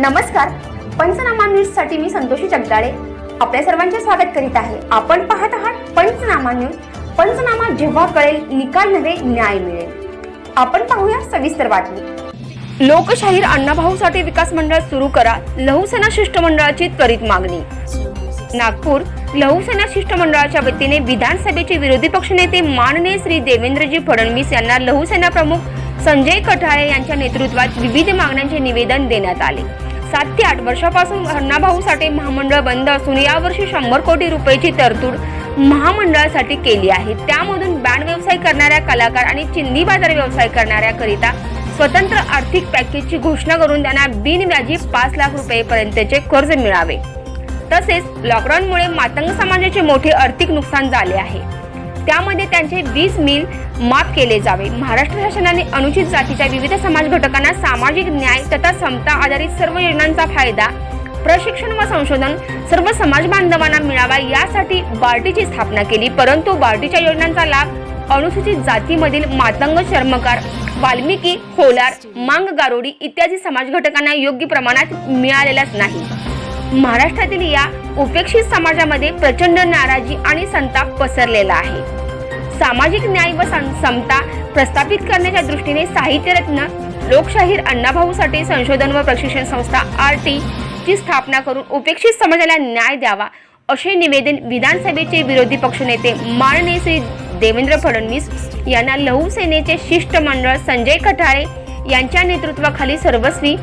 नमस्कार. पंचनामा न्यूजसाठी मी संतोषी जगदाळे. आपल्या सर्वांचे स्वागत करीत आहे. आपण पाहत आहात पंचनामा न्यूज. पंचनामा जेव्हा कळेल निकाल नव्हे न्याय मिळेल. आपण पाहूया सविस्तर बातमी. लोकशाहीर अण्णाभाऊ साठे विकास मंडळ सुरू करा लहुसेना शिष्टमंडळाची त्वरित मागणी. नागपूर लहुसेना शिष्टमंडळाच्या वतीने विधानसभेचे विरोधी पक्षनेते माननीय श्री देवेंद्रजी फडणवीस यांना लहुसेना प्रमुख संजय कठाळे यांच्या नेतृत्वात विविध मागण्यांचे निवेदन देण्यात आले. सात ते आठ वर्षापासून अण्णाभाऊ साठे महामंडळ बंद असून यावर्षी शंभर कोटी रुपयाची तरतूद महामंडळासाठी केली आहे. त्यामधून बँड व्यवसाय करणाऱ्या कलाकार आणि चिंदी बाजार व्यवसाय करणाऱ्याकरिता स्वतंत्र आर्थिक पॅकेजची घोषणा करून त्यांना बिनव्याजी पाच लाख रुपयेपर्यंतचे कर्ज मिळावे. तसेच लॉकडाऊनमुळे मातंग समाजाचे मोठे आर्थिक नुकसान झाले आहे. त्यामध्ये त्यांचे वीज मिल माफ केले जावे. महाराष्ट्र शासनाने अनुचित जातीच्या विविध समाज घटकांना सामाजिक न्याय तथा समता आधारित सर्व योजनांचा फायदा प्रशिक्षण व संशोधन सर्व समाज बांधवांना मिळावा यासाठी बार्टीची स्थापना केली. परंतु बार्टीच्या योजनांचा लाभ अनुसूचित जातीमधील मातंग चर्मकार वाल्मिकी होलार मांग गारोडी इत्यादी समाज घटकांना योग्य प्रमाणात मिळालेलाच नाही. महाराष्ट्रातील या उपेक्षित समाजामध्ये प्रचंड नाराजी आणि संताप पसरलेला आहे. सामाजिक न्याय व सं- समता प्रस्थापित करण्याच्या दृष्टीने साहित्यरत्न लोकशाहीर अण्णाभाऊ साठे संशोधन व प्रशिक्षण संस्था आर टी ची स्थापना करून उपेक्षित समाजाला न्याय द्यावा असे निवेदन विधानसभेचे विरोधी पक्षनेते माननीय श्री देवेंद्र फडणवीस यांना लहू सेनेचे शिष्टमंडळ संजय कठाळे यांच्या नेतृत्वाखाली सर्वस्वी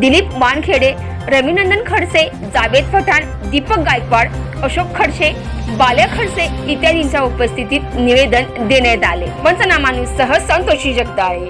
दिलीप वानखेडे रविनंदन खडसे जावेद पठाण दीपक गायकवाड अशोक खडसे बाल्या खडसे इत्यादींच्या उपस्थितीत निवेदन देण्यात आले. पंचनामानुसह संतोषी जगदाळे